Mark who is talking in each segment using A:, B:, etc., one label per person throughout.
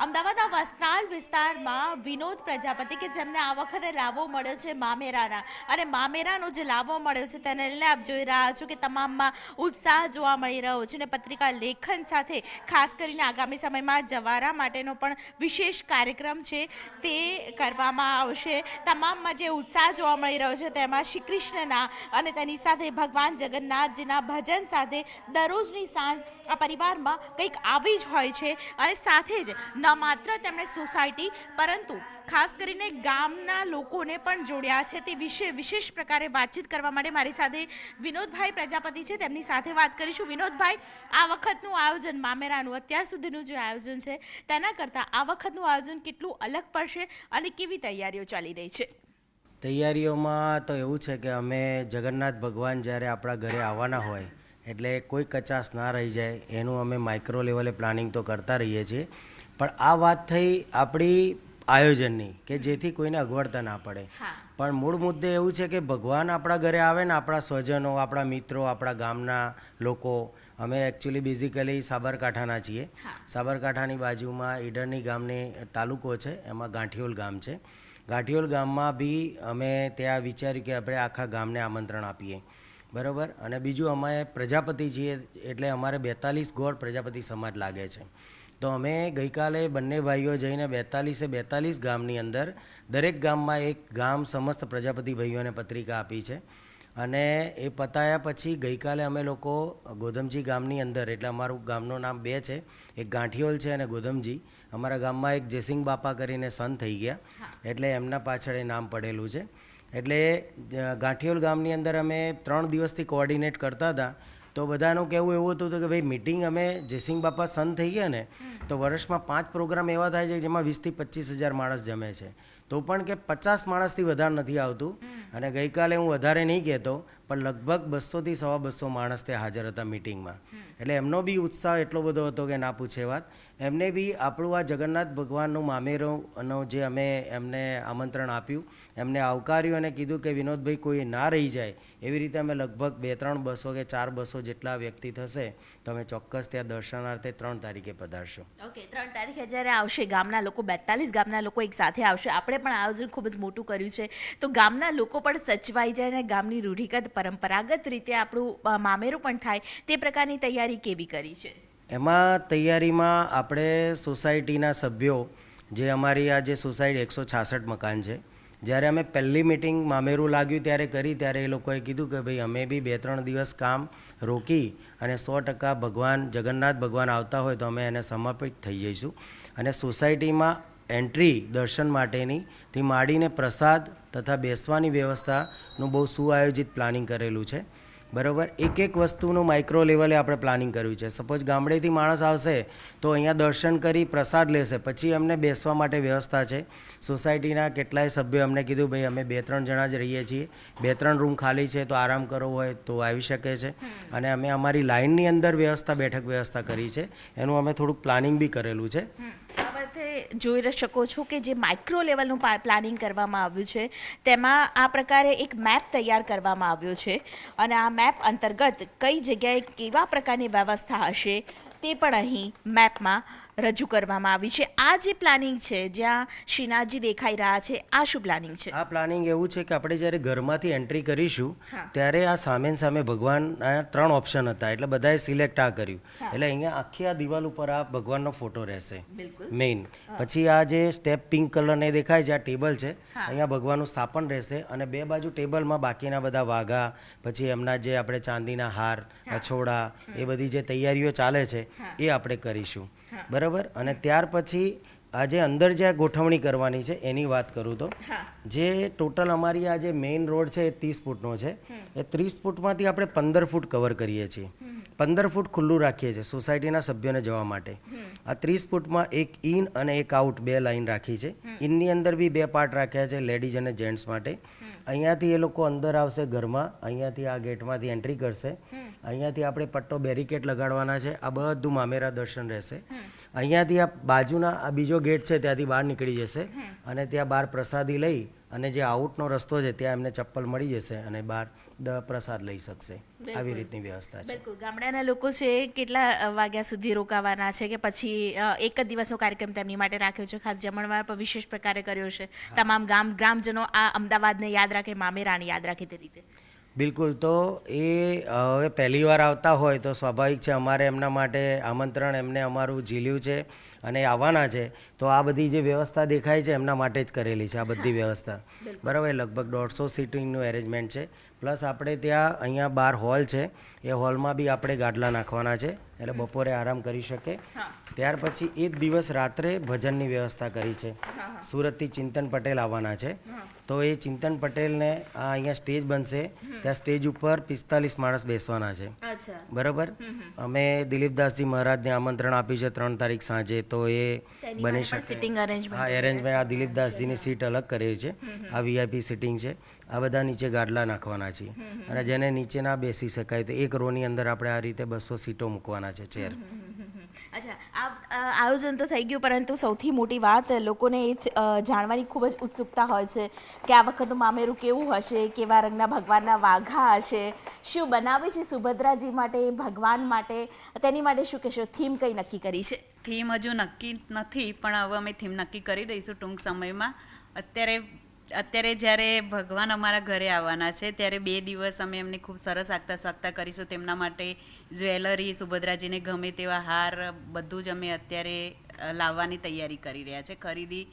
A: અમદાવાદના વસ્ત્રાલ વિસ્તારમાં વિનોદ પ્રજાપતિ કે જેમને આ વખતે લાવો મળ્યો છે મામેરાના. અને મામેરાનો જે લાવો મળ્યો છે તેને લઈને આપ જોઈ રહ્યા છો કે તમામમાં ઉત્સાહ જોવા મળી રહ્યો છે અને પત્રિકા લેખન સાથે ખાસ કરીને આગામી સમયમાં જવારા માટેનો પણ વિશેષ કાર્યક્રમ છે તે કરવામાં આવશે. તમામમાં જે ઉત્સાહ જોવા મળી રહ્યો છે તેમાં શ્રી કૃષ્ણના અને તેની સાથે ભગવાન જગન્નાથજીના ભજન સાથે દરરોજની સાંજ આ પરિવારમાં કંઈક આવી જ હોય છે અને સાથે જ ન માત્ર તેમણે સોસાયટી, પરંતુ ખાસ કરીને ગામના લોકોને પણ જોડ્યા છે. તે વિશે વિશેષ પ્રકારે વાતચીત કરવા માટે મારી સાથે વિનોદભાઈ પ્રજાપતિ છે. તેમની સાથે વાત કરીશું. વિનોદભાઈ, આ વખતનું આયોજન મામેરાનું, અત્યાર સુધીનું જે આયોજન છે, તેના કરતાં આ વખતનું આયોજન કેટલું અલગ પડશે અને કેવી તૈયારીઓ ચાલી રહી છે?
B: તૈયારીઓમાં તો એવું છે કે અમે જગન્નાથ ભગવાન જ્યારે આપણા ઘરે આવવાના હોય, એટલે કોઈ કચાશ ના રહી જાય. એનું અમે માઇક્રો લેવલે પ્લાનિંગ તો કરતા રહીએ છીએ. પણ આ વાત થઈ આપણી આયોજનની કે જેથી કોઈને અગવડતા ના પડે. પણ મૂળ મુદ્દે એવું છે કે ભગવાન આપણા ઘરે આવે ને આપણા સ્વજનો આપણા મિત્રો આપણા ગામના લોકો અમે એકચ્યુઅલી બેઝિકલી સાબરકાંઠાના છીએ. સાબરકાંઠાની બાજુમાં ઈડરની ગામની તાલુકો છે એમાં ગાંઠિયોલ ગામ છે. ગાંઠિયોલ ગામમાં બી અમે ત્યાં વિચાર્યું કે આપણે આખા ગામને આમંત્રણ આપીએ. બરાબર? અને બીજું અમે પ્રજાપતિ છીએ એટલે અમારે બેતાલીસ ગોળ પ્રજાપતિ સમાજ લાગે છે. તો અમે ગઈકાલે બંને ભાઈઓ જઈને બેતાલીસે બેતાલીસ ગામની અંદર દરેક ગામમાં એક ગામ સમસ્ત પ્રજાપતિ ભાઈઓને પત્રિકા આપી છે. અને એ પતાયા પછી ગઈકાલે અમે લોકો ગોધમજી ગામની અંદર એટલે અમારું ગામનું નામ બે છે એક ગાંઠિયોલ છે અને ગોધમજી અમારા ગામમાં એક જયસિંહ બાપા કરીને સન થઈ ગયા. એટલે એમના પાછળ એ નામ પડેલું છે. એટલે ગાંઠિયોલ ગામની અંદર અમે ત્રણ દિવસથી કોઓર્ડિનેટ કરતા હતા. તો બધાનું કહેવું એવું હતું કે ભાઈ મિટિંગ અમે જયસિંહ બાપા સંત થઈ ગયા ને તો વર્ષમાં પાંચ પ્રોગ્રામ એવા થાય છે જેમાં વીસથી પચીસ હજાર માણસ જમે છે. તો પણ કે પચાસ માણસથી વધારે નથી આવતું. અને ગઈકાલે હું વધારે નહીં કહેતો પણ લગભગ બસોથી સવા બસો માણસ ત્યાં હાજર હતા મિટિંગમાં. એટલે એમનો બી ઉત્સાહ એટલો બધો હતો કે ના પૂછે વાત. એમને બી આપણું આ જગન્નાથ ભગવાનનું મામેરોનો જે અમે એમને આમંત્રણ આપ્યું એમને આવકાર્યું અને કીધું કે વિનોદભાઈ કોઈ ના રહી જાય એવી રીતે અમે લગભગ બે ત્રણ બસો કે ચાર બસો જેટલા વ્યક્તિ થશે તો અમે ચોક્કસ ત્યાં દર્શનાર્થે ત્રણ તારીખે પધારશો.
A: ઓકે ત્રણ તારીખે જ્યારે આવશે ગામના લોકો બેતાલીસ ગામના લોકો એક સાથે આવશે. આપણે પણ આયોજન ખૂબ જ મોટું કર્યું છે. તો ગામના લોકો પણ સચવાઈ જાય અને ગામની રૂઢિગત પરંપરાગત રીતે આપણું મામેરું પણ થાય તે પ્રકારની તૈયારી કેવી કરી છે?
B: એમાં તૈયારીમાં આપણે સોસાયટીના સભ્યો, જે અમારી આ જે સોસાયટી એકસો છાસઠ મકાન છે જ્યારે અમે પહેલી મિટિંગ મામેરું લાગ્યું ત્યારે કરી, ત્યારે એ લોકોએ કીધું કે ભાઈ અમે બી બે ત્રણ દિવસ કામ રોકી અને સો ટકા ભગવાન, જગન્નાથ ભગવાન આવતા હોય તો અમે એને સમર્પિત થઈ જઈશું. અને સોસાયટીમાં એન્ટ્રી દર્શન માટેની થી માંડીને પ્રસાદ તથા બેસવાની વ્યવસ્થાનું બહુ સુઆયોજિત પ્લાનિંગ કરેલું છે. બરાબર? એક એક વસ્તુનું માઇક્રો લેવલે આપણે પ્લાનિંગ કર્યું છે. સપોઝ ગામડેથી માણસ આવશે તો અહીંયા દર્શન કરી પ્રસાદ લેશે. પછી અમને બેસવા માટે વ્યવસ્થા છે. સોસાયટીના કેટલાય સભ્યો અમને કીધું ભાઈ અમે બે ત્રણ જણા જ રહીએ છીએ. બે ત્રણ રૂમ ખાલી છે તો આરામ કરવો હોય તો આવી શકે છે. અને અમે અમારી લાઇનની અંદર વ્યવસ્થા બેઠક વ્યવસ્થા કરી છે. એનું અમે થોડુંક પ્લાનિંગ બી કરેલું છે.
A: જોઈ શકો છો કે જે માઇક્રો લેવલનું પ્લાનિંગ કરવામાં આવ્યું છે, તેમાં આ પ્રકારે એક મેપ તૈયાર કરવામાં આવ્યો છે. અને આ મેપ અંતર્ગત કઈ જગ્યાએ કેવા પ્રકારની વ્યવસ્થા હશે, તે પણ અહીં મેપમાં રજૂ કરવામાં આવી છે. આ જે પ્લાનિંગ છે જ્યાં શ્રીનાથજી દેખાઈ રહ્યા છે આ શું પ્લાનિંગ છે?
B: આ પ્લાનિંગ એવું છે કે આપણે જ્યારે ઘરમાંથી એન્ટ્રી કરીશું ત્યારે આ સામે સામે ભગવાનના ત્રણ ઓપ્શન હતા. એટલે બધાએ સિલેક્ટ આ કર્યું. એટલે અહીંયા આખી આ દિવાલ ઉપર આ ભગવાનનો ફોટો રહેશે. મેઇન પછી આ જે સ્ટેપ પિંક કલરને દેખાય છે આ ટેબલ છે. અહીંયા ભગવાનનું સ્થાપન રહેશે અને બે બાજુ ટેબલમાં બાકીના બધા વાઘા પછી એમના જે આપણે ચાંદીના હાર અછોડા એ બધી જે તૈયારીઓ ચાલે છે એ આપણે કરીશું. બરાબર? અને ત્યાર પછી આજે અંદર જે આ ગોઠવણી કરવાની છે એની વાત કરું તો. જે ટોટલ અમારી આ જે મેઇન રોડ છે એ ત્રીસ ફૂટનો છે. એ ત્રીસ ફૂટમાંથી આપણે પંદર ફૂટ કવર કરીએ છીએ. પંદર ફૂટ ખુલ્લું રાખીએ છીએ સોસાયટીના સભ્યોને જવા માટે. આ ત્રીસ ફૂટમાં એક ઇન અને એક આઉટ બે લાઈન રાખી છે. ઇનની અંદર બી બે પાર્ટ રાખ્યા છે લેડીઝ અને જેન્ટ્સ માટે. અહીંયાથી એ લોકો અંદર આવશે ઘરમાં અહીંયાથી આ ગેટમાંથી એન્ટ્રી કરશે. અહીંયાથી આપણે પટ્ટો બેરિકેટ લગાડવાના છે આ બધું મામેરા દર્શન રહેશે. અહીંયાથી આ બાજુના આ બીજો ગેટ છે ત્યાંથી બહાર નીકળી જશે અને ત્યાં બહાર પ્રસાદી લઈ અને જે આઉટનો રસ્તો છે ત્યાં એમને ચપ્પલ મળી જશે અને બહાર પ્રસાદ લઈ શકશે. આવી રીતની વ્યવસ્થા છે.
A: બિલકુલ. ગામડાના લોકો છે કેટલા વાગ્યા સુધી રોકાવાના છે કે પછી એક જ દિવસનો કાર્યક્રમ તેમની માટે રાખ્યો છે? ખાસ જમણવાર પર વિશેષ પ્રકારે કર્યો છે. તમામ ગામ ગ્રામજનો આ અમદાવાદને યાદ રાખે મામેરાને યાદ રાખે તે રીતે.
B: બિલકુલ. તો એ હવે પહેલી વાર આવતા હોય તો સ્વાભાવિક છે અમારે એમના માટે આમંત્રણ એમને અમારું ઝીલ્યું છે અને આવવાના છે. તો આ બધી જે વ્યવસ્થા દેખાય છે એમના માટે જ કરેલી છે આ બધી વ્યવસ્થા. બરાબર લગભગ દોઢસો સીટિંગનું એરેન્જમેન્ટ છે. પ્લસ આપણે ત્યાં અહીંયા બાર હોલ છે. એ હોલમાં બી આપણે ગાડલા નાખવાના છે. એટલે બપોરે આરામ કરી શકે. ત્યાર પછી એ જ દિવસ રાત્રે ભજનની વ્યવસ્થા કરી છે. સુરતથી ચિંતન પટેલ આવવાના છે. તો એ ચિંતન પટેલને આ અહીંયા સ્ટેજ બનશે. ત્યાં સ્ટેજ ઉપર પિસ્તાલીસ માણસ બેસવાના છે. બરાબર? અમે દિલીપદાસજી મહારાજને આમંત્રણ આપ્યું છે ત્રણ તારીખ સાંજે. તો એ બની શકે. હા એરેન્જમેન્ટ આ દિલીપદાસજીની સીટ અલગ કરી છે. આ વીઆઈપી સિટિંગ છે. આ બધા નીચે ગાડલા નાખવાના છે. અને જેને નીચે ના બેસી શકાય તો એક રોની અંદર આપણે આ રીતે બસો સીટો મૂકવાના છે ચેર.
A: અચ્છા આ આયોજન તો થઈ ગયું પરંતુ સૌથી મોટી વાત લોકોને એ જાણવાની ખૂબ જ ઉત્સુકતા હોય છે કે આ વખતનું મામેરું કેવું હશે કેવા રંગના ભગવાનના વાઘા હશે શું બનાવે છે સુભદ્રાજી માટે ભગવાન માટે? તેની માટે શું કહેશો? થીમ કઈ નક્કી કરી છે?
C: થીમ હજુ નક્કી નથી પણ હવે અમે થીમ નક્કી કરી દઈશું ટૂંક સમયમાં. અત્યારે અત્યારે જ્યારે ભગવાન અમારા ઘરે આવવાના છે, ત્યારે બે દિવસ અમે એમને ખૂબ સરસ આગતા સ્વાગતા કરીશું. તેમના માટે જ્વેલરી, સુભદ્રાજીને ગમે તેવા હાર બધું જ અમે અત્યારે લાવવાની તૈયારી કરી રહ્યા છે. ખરીદી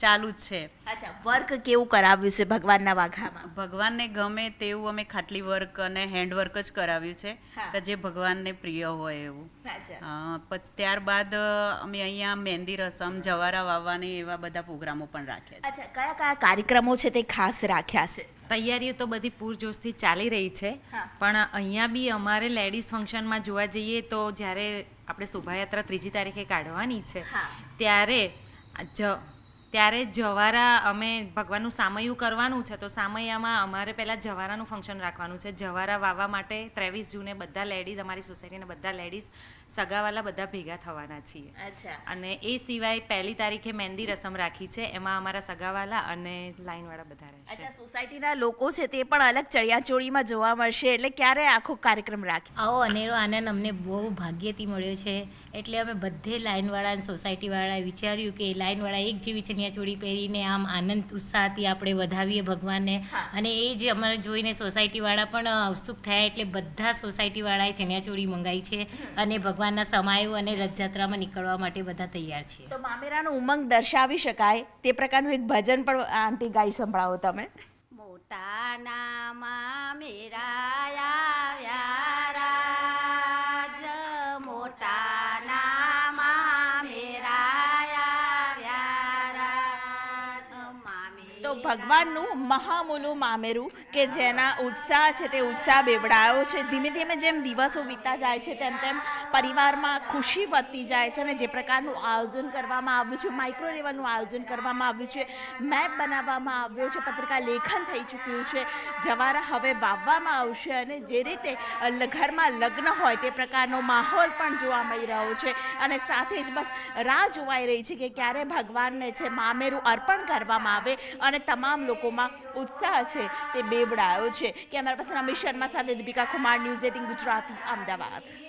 C: ચાલુ જ છે.
A: અચ્છા વર્ક કેવું કરાવ્યું છે ભગવાનના વાઘામાં?
C: ભગવાનને ગમે તેવું અમે ખાટલી વર્ક અને હેન્ડવર્ક જ કરાવ્યું છે. કે જે ભગવાનને પ્રિય હોય એવું. પછી ત્યારબાદ અમે અહીંયા મહેંદી રસમ જવારા વાવવાની એવા બધા પ્રોગ્રામો પણ રાખ્યા છે.
A: અચ્છા કયા કયા કાર્યક્રમો છે તે ખાસ રાખ્યા છે?
D: તૈયારીઓ તો બધી પૂરજોશથી ચાલી રહી છે પણ અહીંયા બી અમારે લેડીઝ ફંક્શનમાં જોવા જઈએ તો જ્યારે આપણે શોભાયાત્રા ત્રીજી તારીખે કાઢવાની છે ત્યારે જ ત્યારે જવારા અમે ભગવાનનું સામૈયું કરવાનું છે તો સામૈયામાં અમારે પહેલાં જવારાનું ફંક્શન રાખવાનું છે. જવારા વાવા માટે ત્રેવીસ જૂને બધા લેડીઝ અમારી સોસાયટીના બધા લેડીઝ સગાવાલા બધા ભેગા થવાના છીએ.
A: અચ્છા.
D: અને એ સિવાય પહેલી તારીખે મહેંદી રસમ રાખી છે એમાં અમારા સગાવાલા અને લાઇનવાળા બધા રહેશે.
A: અચ્છા સોસાયટીના લોકો છે તે પણ અલગ ચડિયાચોળીમાં જોવા મળશે એટલે ક્યારે આખો કાર્યક્રમ રાખે?
E: આવો અનેરો આનંદ અમને બહુ ભાગ્યથી મળ્યો છે એટલે અમે બધે લાઈનવાળા અને સોસાયટીવાળાએ વિચાર્યું કે લાઈનવાળા એક જેવી ચણિયાચોળી પહેરીને આમ આનંદ ઉત્સાહથી આપણે વધાવીએ ભગવાનને. અને એ જ અમારે જોઈને સોસાયટીવાળા પણ ઉત્સુક થયા એટલે બધા સોસાયટીવાળાએ ચણિયાચોળી મંગાવી છે અને ભગવાનના સમાયો અને રથયાત્રામાં નીકળવા માટે બધા તૈયાર છે.
A: તો મામેરાનો ઉમંગ દર્શાવી શકાય? તે પ્રકારનું એક ભજન પણ આંટી ગાઈ સંભળાવો તમે.
F: મોટા નામા મેરા
A: ભગવાનનું મહામૂલું મામેરું કે જેના ઉત્સાહ છે તે ઉત્સાહ બેવડાયો છે. ધીમે ધીમે જેમ દિવસો વીતતા જાય છે તેમ તેમ પરિવારમાં ખુશી વધતી જાય છે અને જે પ્રકારનું આયોજન કરવામાં આવ્યું છે માઇક્રો લેવલનું આયોજન કરવામાં આવ્યું છે મેપ બનાવવામાં આવ્યો છે, પત્રિકા લેખન થઈ ચૂક્યું છે જવારા હવે વાવવામાં આવશે અને જે રીતે ઘરમાં લગ્ન હોય તે પ્રકારનો માહોલ પણ જોવા મળી રહ્યો છે. અને સાથે જ બસ રાહ જોવાઈ રહી છે કે ક્યારે ભગવાનને છે મામેરું અર્પણ કરવામાં આવે અને તમામ લોકોમાં ઉત્સાહ છે, તે બેવડાયો છે કે અમારા પાસે રમેશ શર્મા સાથે દીપિકા કુમાર ન્યૂઝ એટીન ગુજરાત, અમદાવાદ.